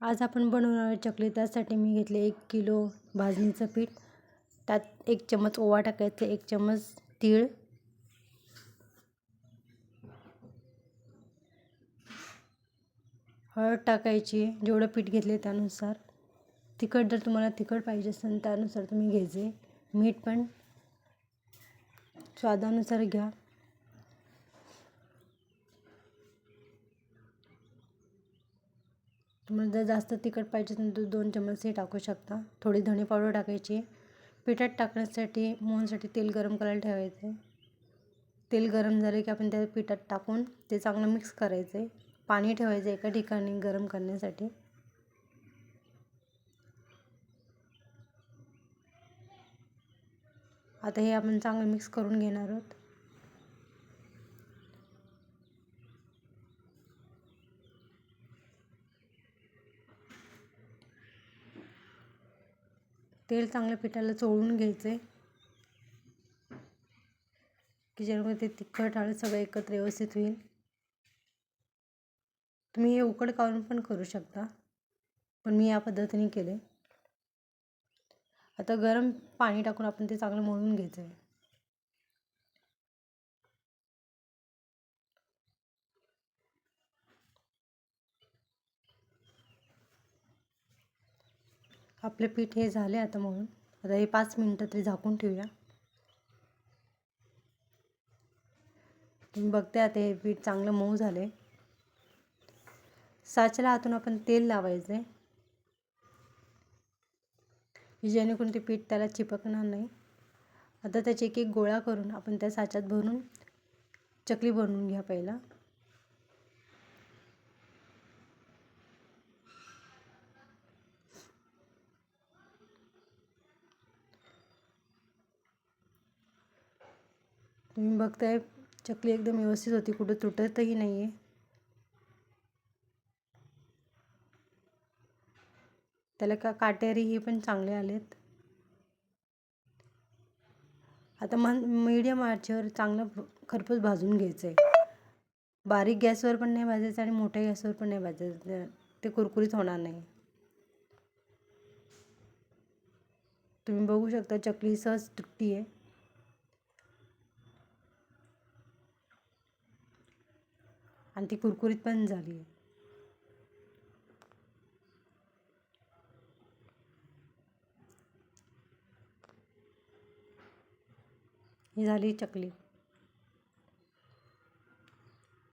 आज आपण बनवणार आहे चकली त्यासाठी मी घेतले एक किलो भाजणीचं पीठ त्यात एक चमच ओवा टाकायचं एक चमच तीळ हळद टाकायची जेवढं पीठ घेतले त्यानुसार. तिखट जर तुम्हाला तिखट पाहिजे असेल त्यानुसार तुम्ही घ्यायचे. मीठ पण स्वादानुसार घ्या. तुम्हाला जर जास्त तिखट पाहिजे असेल तर दोन चम्मच हे टाकू शकता. थोडी धणे पावडर टाकायची. पिठात टाकण्यासाठी मोहनसाठी तेल गरम करायला ठेवायचे. तेल गरम झाले की आपण त्या पिठात टाकून ते चांगलं मिक्स करायचं. आहे पाणी ठेवायचं एका ठिकाणी गरम करण्यासाठी. आता हे आपण चांगलं मिक्स करून घेणार आहोत. तेल चांगल्या पिठाला चोळून घ्यायचं आहे की जेणेकरून ते तिखट हळद सगळं एकत्र व्यवस्थित होईल. तुम्ही हे उकड काढून पण करू शकता पण मी या पद्धतीने केले आता गरम पाणी टाकून आपण ते चांगलं मळून घ्यायचं आहे आपले पीठ हे झाले आता म्हणून. आता हे पाच मिनटं तरी झाकून ठेवूया. तुम्ही बघते आता हे पीठ चांगलं मऊ झाले साच्याला हातून आपण तेल लावायचं आहे जेणेकरून ते पीठ त्याला चिपकणार नाही. आता त्याचे एक एक गोळा करून आपण त्या साच्यात भरून चकली बनवून घ्या पहिला. तुम्ही बघताय चकली एकदम व्यवस्थित होती कुठं तुटतही नाही आहे त्याला का काटेरी पण चांगले आलेत. आता मन मीडियम आचेवर चांगलं खरपूस भाजून घ्यायचं आहे बारीक गॅसवर पण नाही भाजायचं आणि मोठ्या गॅसवर पण नाही भाजायचं. ते कुरकुरीत होणार नाही. तुम्ही बघू शकता चकली सहज तुटती आहे आणि ती कुरकुरीत पण झाली आहे. ही झाली चकली.